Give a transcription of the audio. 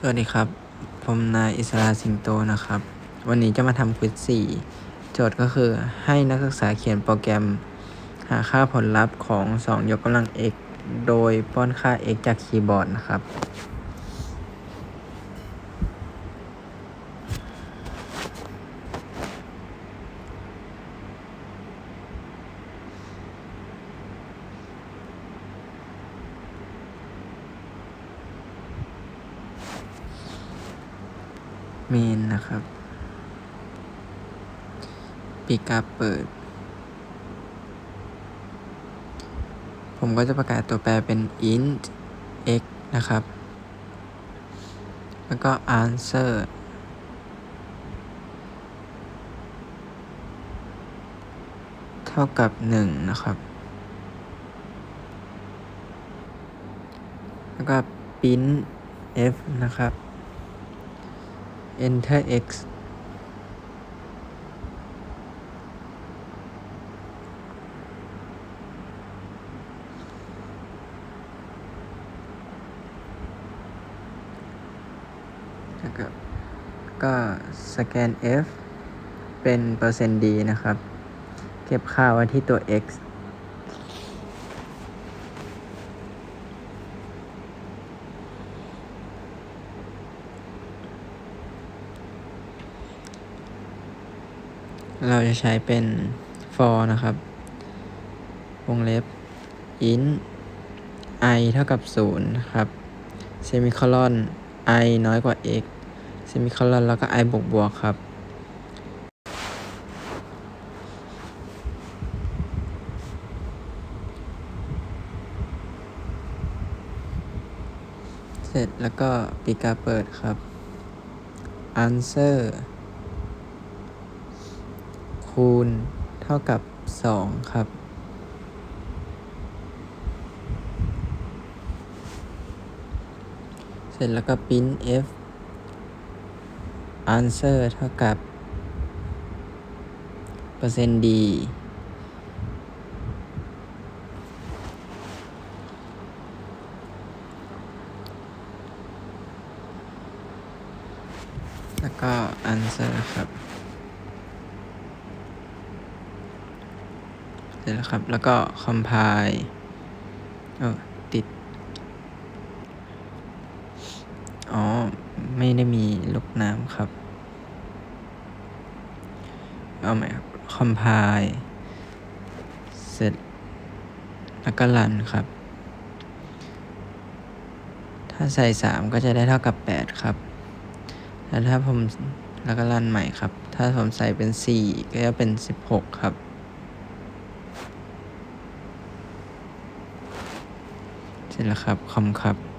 สวัสดีครับ ผมนายอิสราสิงโตนะครับ วันนี้จะมาทำควิส4โจทย์ก็คือให้นักศึกษาเขียนโปรแกรม หาค่าผลลัพธ์ของ 2 ยกกำลัง x โดยป้อนค่า x จากคีย์บอร์ดนะครับ เมนนะครับปีกาเปิด ผมก็จะประกาศตัวแปรเป็น int x นะครับ แล้วก็ answer เท่ากับ 1 นะครับ แล้วก็ print f นะครับ enter x แล้วก็ก็สแกน f เป็นเปอร์เซ็นต์ d นะครับ เก็บค่าไว้ที่ตัว x เราจะใช้เป็น for นะครับ วงเล็บ int i เท่ากับ0ครับ semicolon i น้อยกว่า x semicolon แล้วก็ i บวกบวกครับ เสร็จแล้วก็ปีกาเปิดครับ answer คูณเท่ากับ 2 ครับ เสร็จแล้วก็ print f answer เท่ากับ เปอร์เซ็นต์ d แล้วก็ answer ครับ เส ร็จแล้วครับ แล้วก็ compile เออติด อ๋อ ไม่ได้มีลูกน้ำครับ เอาใหม่ครับ compile เสร็จ แล้วก็ run ครับ ถ้าใส่ 3 ก็จะได้เท่ากับ 8 ครับ แล้วถ้าผมแล้วก็รันใหม่ครับ ถ้าผมใส่เป็น 4 ก็จะเป็น 16 ครับ เสร็จแล้วครับ คอมครับ